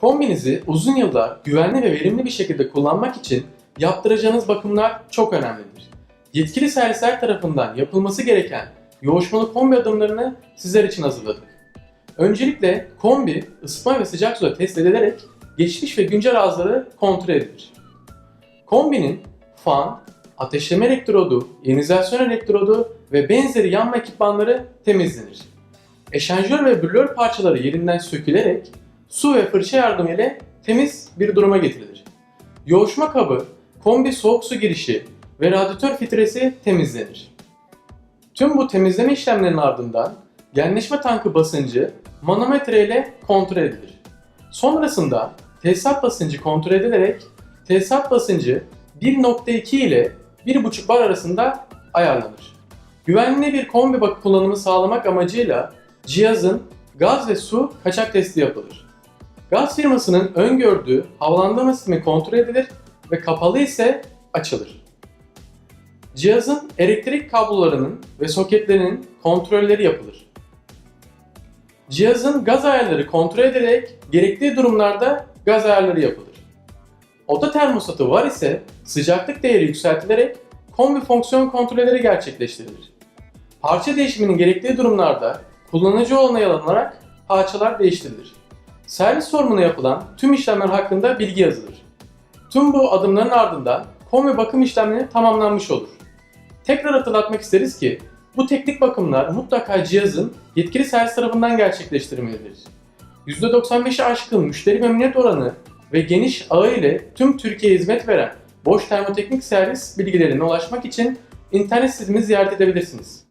Kombinizi uzun yıllar güvenli ve verimli bir şekilde kullanmak için yaptıracağınız bakımlar çok önemlidir. Yetkili servisler tarafından yapılması gereken yoğuşmalı kombi adımlarını sizler için hazırladık. Öncelikle kombi ısıtma ve sıcak suda test edilerek geçmiş ve güncel arızaları kontrol edilir. Kombinin fan, ateşleme elektrodu, iyonizasyon elektrodu ve benzeri yanma ekipmanları temizlenir. Eşanjör ve brülör parçaları yerinden sökülerek su ve fırça yardımıyla temiz bir duruma getirilir. Yoğuşma kabı, kombi soğuk su girişi ve radyatör filtresi temizlenir. Tüm bu temizleme işlemlerinin ardından genleşme tankı basıncı manometre ile kontrol edilir. Sonrasında tesisat basıncı kontrol edilerek tesisat basıncı 1.2 ile 1.5 bar arasında ayarlanır. Güvenli bir kombi bakı kullanımı sağlamak amacıyla cihazın gaz ve su kaçak testi yapılır. Gaz firmasının öngördüğü havalandırma sistemi kontrol edilir ve kapalı ise açılır. Cihazın elektrik kablolarının ve soketlerinin kontrolleri yapılır. Cihazın gaz ayarları kontrol edilerek gerektiği durumlarda gaz ayarları yapılır. Oda termostatı var ise sıcaklık değeri yükseltilerek kombi fonksiyon kontrolleri gerçekleştirilir. Parça değişiminin gerektiği durumlarda kullanıcı onayı alınarak parçalar değiştirilir. Servis sorumuna yapılan tüm işlemler hakkında bilgi yazılır. Tüm bu adımların ardından kombi bakım işlemleri tamamlanmış olur. Tekrar hatırlatmak isteriz ki bu teknik bakımlar mutlaka cihazın yetkili servis tarafından gerçekleştirilmelidir. %95'i aşkın müşteri memnuniyet oranı ve geniş ağı ile tüm Türkiye'ye hizmet veren Boş Termoteknik Servis bilgilerine ulaşmak için internet sitemizi ziyaret edebilirsiniz.